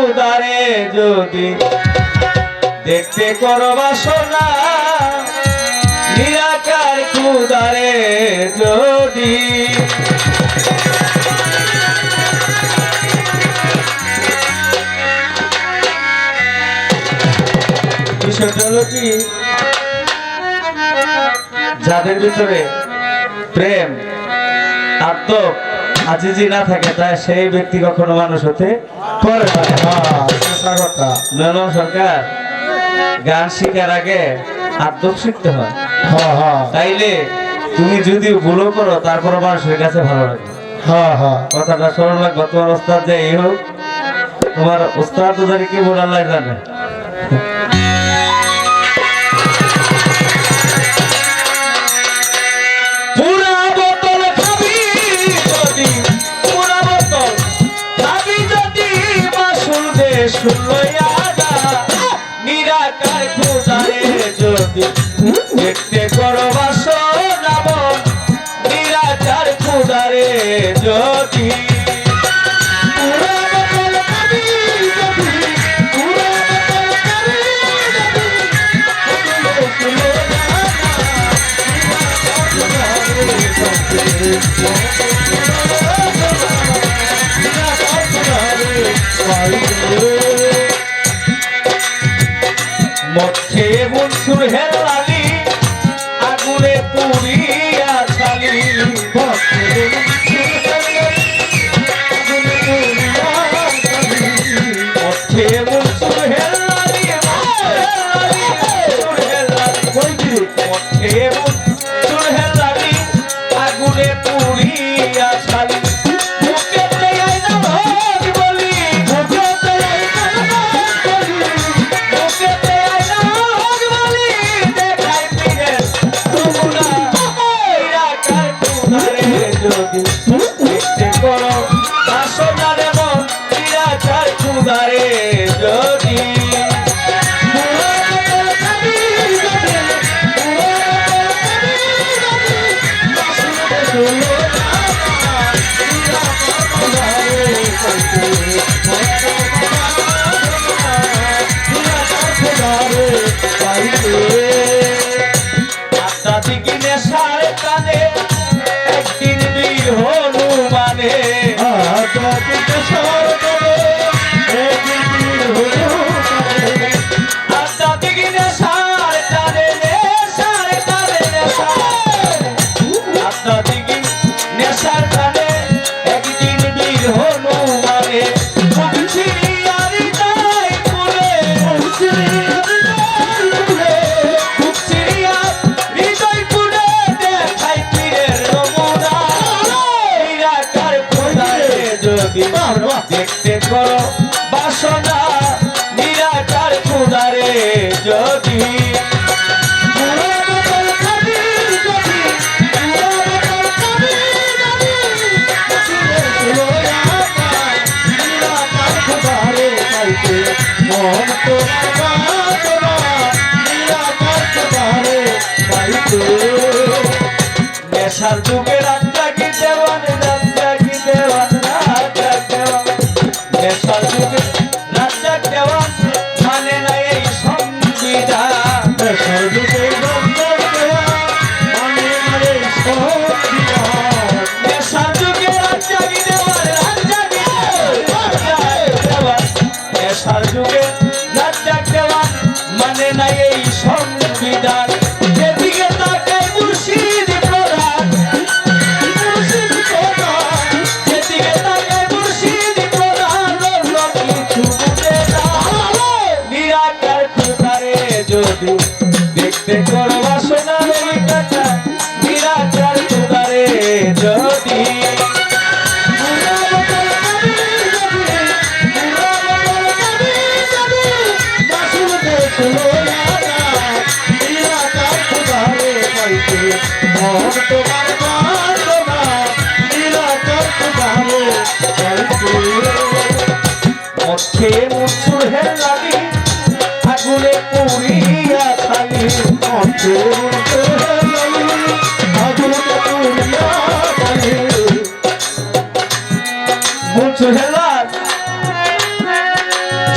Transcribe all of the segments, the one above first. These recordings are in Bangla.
উদারে যদি দেখতে করবা সোনা নিরাকার কুদারে যদি যাদের ভিতরে প্রেম আত্ম আজিজি না থাকে তাই সেই ব্যক্তি কখনো মানুষ হতে পারে না। হ্যাঁ, সরকার গান শিখার আগে আদব শিখতে হয়। হ্যাঁ, হ্যাঁ। তাইলে তুমি যদি ভুলও করো তারপর মানুষের কাছে ভালো লাগে। কথাটা স্মরণ লাগবে তোমার ওস্তাদ যে এই হোক তোমার ওস্তাদ কি বলার লাগে জানে দেখতে করো বাসনাব নিরাচার খুদারে যদি মক্ষে বন্ধুর হেলা করো। কিন্তু যদি মানুষ দেখতে করো বাসনা। নিরাকার খুদারে যদি। মন তো নিরাকার খুদারে পাইতে নেশার যুগে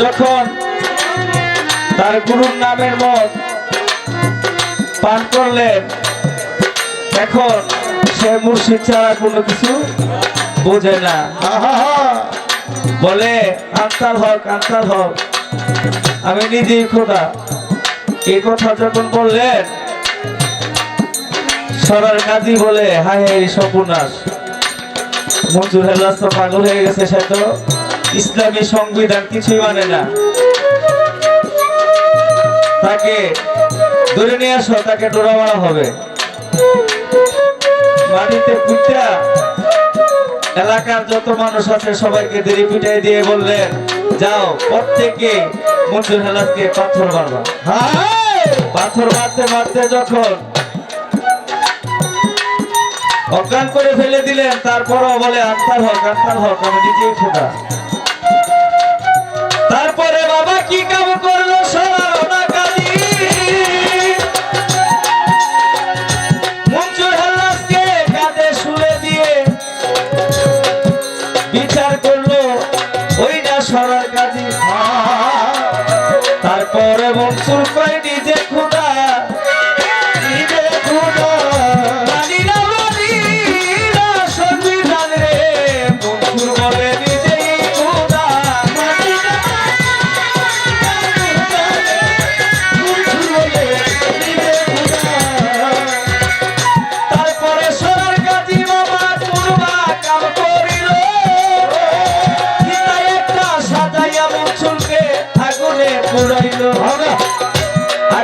যখন তার গুরুর নামের মত পান করলেন এখন সে মুর্শিদ ছাড়া কোনো কিছু বোঝে না। বলে আন্তাল হক আন্তাল হক, আমি নিজেই খোদা। এই কথা যখন বললেন, সরার কাজী বলে, হায় হায় সপুনাশ মঞ্জুর পাগল হয়ে গেছে সে তো। ইসলামী সংবিধান কিছুই মানে না। তাকে ধরে নিয়ে আসো, তাকে ডোরা মারা হবে। মাটিতে পুঁতা এলাকার যত মানুষ আছে সবাইকে দেরি পিটাই দিয়ে বললেন যাও, প্রত্যেকে মঞ্জুর হেলাসকে পাথর মারবা। পাথর মারতে মারতে যখন অজ্ঞান করে ফেলে দিলেন, তারপরও বলে, আত্মার হক আত্মার হক, আমি নিজেই খোদা। তারপরে বাবা কি কাম করল? সরানা মনসুর কয় নিজে খুদা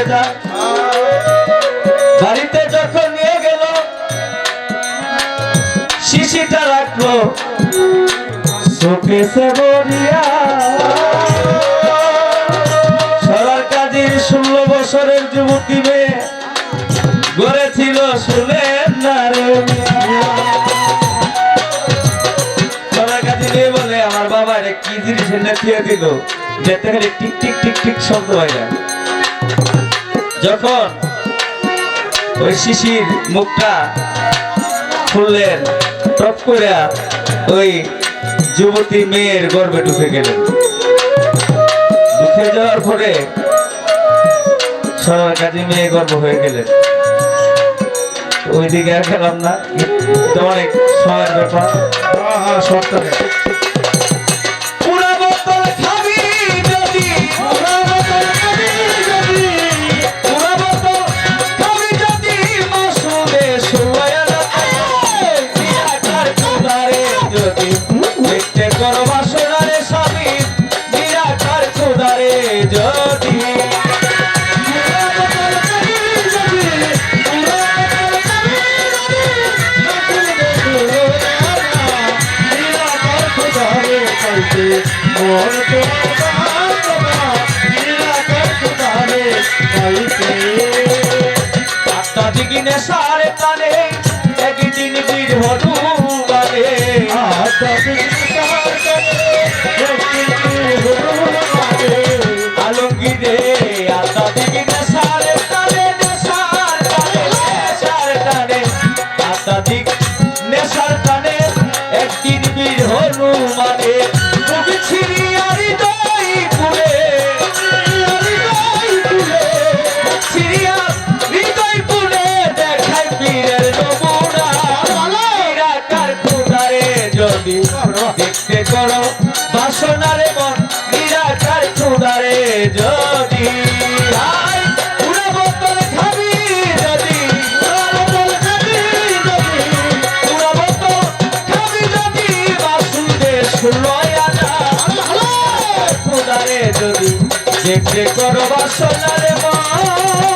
নিয়ে যায় বাড়িতে যখন নিয়ে গেল, শিশিটা রাখল। সে বরিয়া। সরার কাজীর ষোলো বছরের যুবতী মেয়ে গড়ে ছিল শুনেন না বলে, আমার বাবা কি জিনিস এনে দিল? যেতে গেলে টিক টিক টিক টিক শব্দ হয় না। যখন ওই শিশির মুখটা খুললেন, টপ করে ওই যুবতী মেয়ের গর্বে ঢুকে গেলেন। ঢুকে যাওয়ার পরে সবার কাজে মেয়ে গর্ব হয়ে গেলেন। ওইদিকে আর গেলাম না অনেক সময়ের ব্যাপার। দিগিনে সারে টানে একদিন বীর হনু বানে আলমগীরে যদি বাসুদে ষোলোয় আনা খুদারে যদি দেখতে করো বাসনারে মন